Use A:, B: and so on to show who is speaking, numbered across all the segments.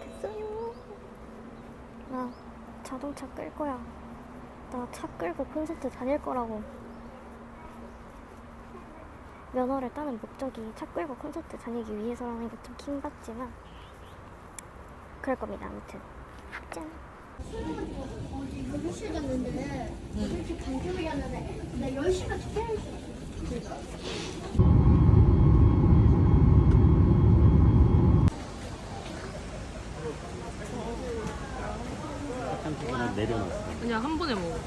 A: 됐어요. 나 자동차 끌 거야. 나 차 끌고 콘서트 다닐 거라고. 면허를 따는 목적이 차 끌고 콘서트 다니기 위해서라는 게 좀 킹받지만 그럴 겁니다. 아무튼. 짠.
B: 화장실 갔는데 화장실 간격이 하는데 나 10시간 투표했어.
C: 하나 내려놨어.
D: 그냥 한 번에 먹어.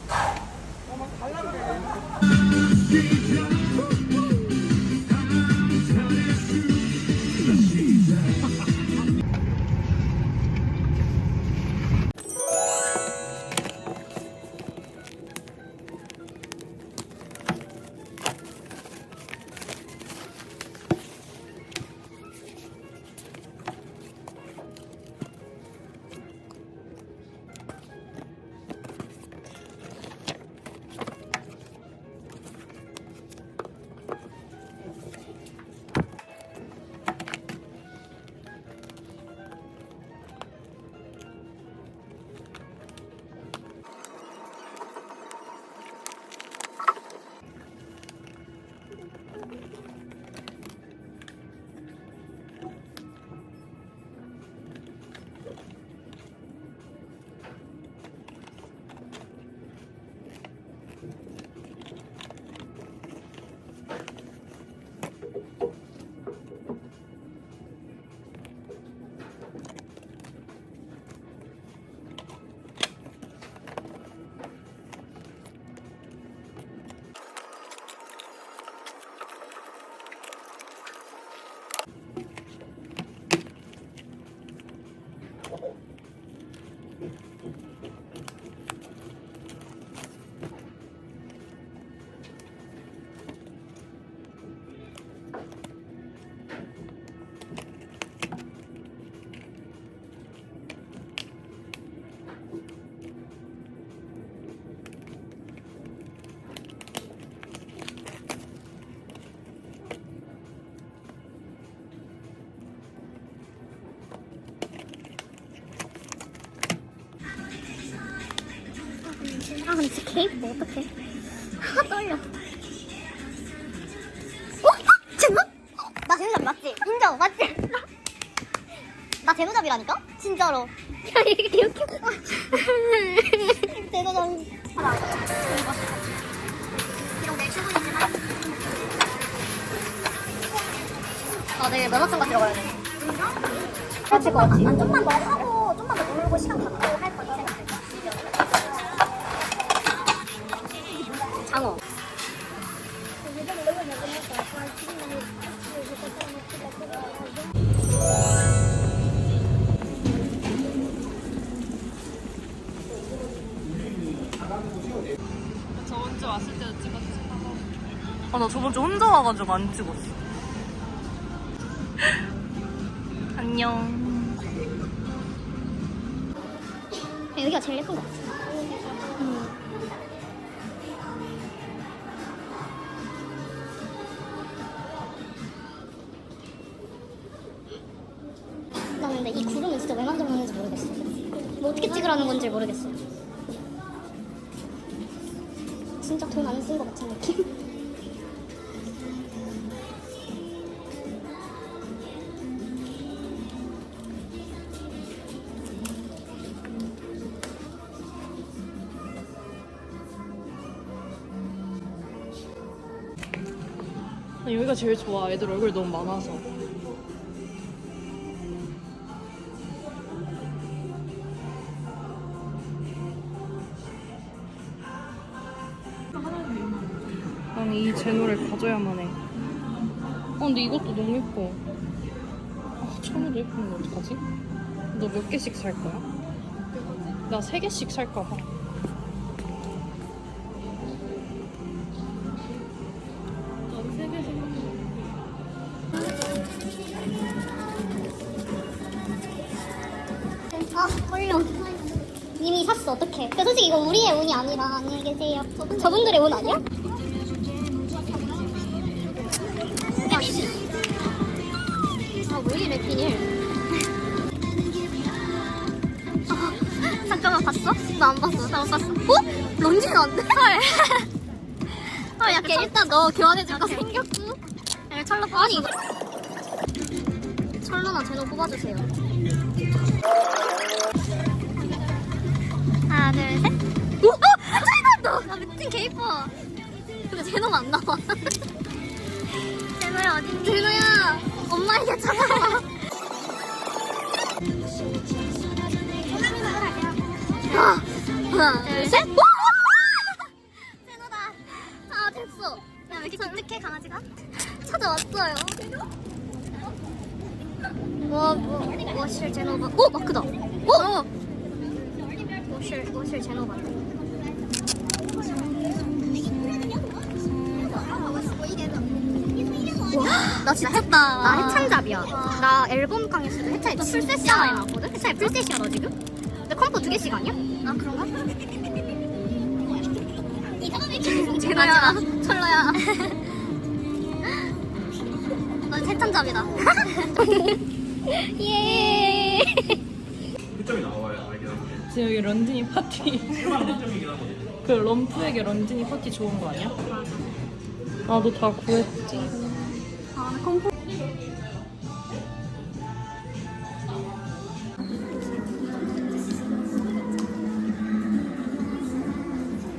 A: 아 근데 진짜 케이크 뭐 어떡해 아 떨려 어? 제노? 나 제노잡 맞지? 인정 맞지? 나 제노잡이라니까? 진짜로 야 이게 개웃겨 제노잡 출근이지만 아 내일 면허증 같이 들어가야 돼 그렇지 그렇지 난 좀만 더 하고
D: 왔을 때도 찍었지. 아, 나 저번 주 혼자 와가지고 안 찍었어. 안녕.
A: 여기가 제일 예쁜 것 같아. 음. 나는 근데 이 구름은 진짜 왜 만들었는지 모르겠어. 뭐 어떻게 찍으라는 건지 모르겠어. 진짜 돈 안 쓴 것 같은 느낌?
D: 나 여기가 제일 좋아. 애들 얼굴 너무 많아서. 난이 제노를 가져야만 해. 어, 근데 이것도 너무 예뻐. 아, 천우도 예쁜데 어떡하지? 너 몇 개씩 살 거야? 나 세 개씩 살까 봐.
A: 아, 홀려. 이미 샀어, 어떡해. 근데 솔직히 이거 우리의 운이 아니라, 안녕히 계세요. 저분들의 운 아니야? 야, 이래, 비닐. 아, 잠깐만, 봤어? 나 안 봤어. 나못 봤어. 어? 런쥔이 안 돼? 헐. 헐, 야, 걔 일단 너 교환해줄 거 생겼고. 야, 철로 뽑아. 아니. 철로나 제노 뽑아주세요. 하나, 둘, 셋. 오! 어! 차이 났다! 나 미친 개 이뻐. 근데 제노가 안 나와. 제노야, 어딨니? 제노야, 엄마에게 찾아와. 하나, 둘, 셋. 오! 제노다. 아, 됐어. 야, 왜 이렇게 기특해, 강아지가? 찾아왔어요. 뭐, 뭐, 워실 제노바. 오, 마크다. 오! 워실, 워실 제노바. 나 진짜 했다. 나 해찬잡이야. 나 앨범 강의에서도 해찬이 풀세시야 많이 나왔거든? 해찬이 풀세시야 너 지금? 근데 컴포 두 개씩 아니야? 아 그런가? 제노야 철러야 넌 해찬잡이다 예
C: 알긴 한데
D: 지금 여기 런쥔이 파티.
C: 1만 흑점이긴 하거든
D: 그 럼프에게 런쥔이 파티 좋은 거 아니야? 나도 다 구했지.
A: 아, 컴포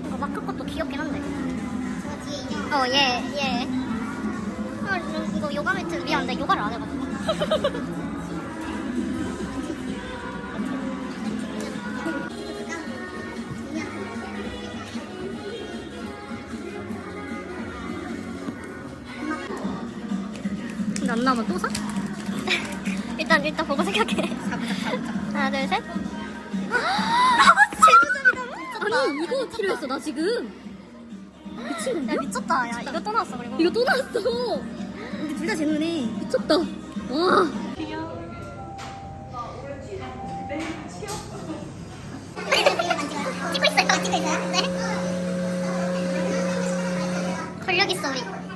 A: 이거 마크 것도 귀엽긴 한데. 어, 예, 예. 아, 이거- 이거 요가 매트 미안한데 요가를 안 해가지고. 안 나오면 또 사? 일단 일단 보고 생각해. 하나 둘 셋. 아니 이거 필요했어 나 지금. 미친건데? 야 미쳤다. 야 이거 또 나왔어 그리고. 이거 또 나왔어. 우리 둘다 제노네. 미쳤다. 와. 찍고 있어 이거 찍고 있어요? 네. 권력 있어 우리.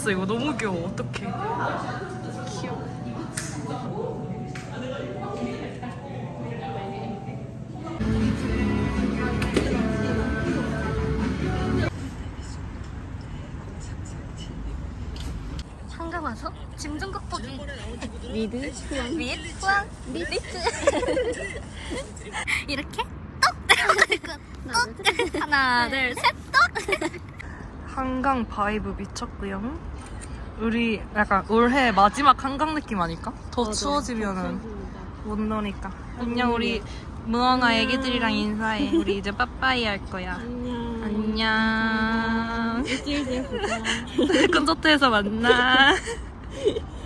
D: 졌어 이거 너무 귀여워. 어떡해.
A: 한강 와서 짐좀 극복이
D: 미드?
A: 윗, 후앙, 리트 이렇게 떡! 떡! 하나 둘셋 떡!
D: 한강 바이브 미쳤고요. 우리 약간 올해 마지막 한강 느낌 아닐까? 더 추워지면은 못 노니까. 안녕 우리 무엉아 애기들이랑 인사해. 우리 이제 빠빠이 할 거야. 안녕. 안녕. 일주일 뒤에 보자. 콘서트에서 만나.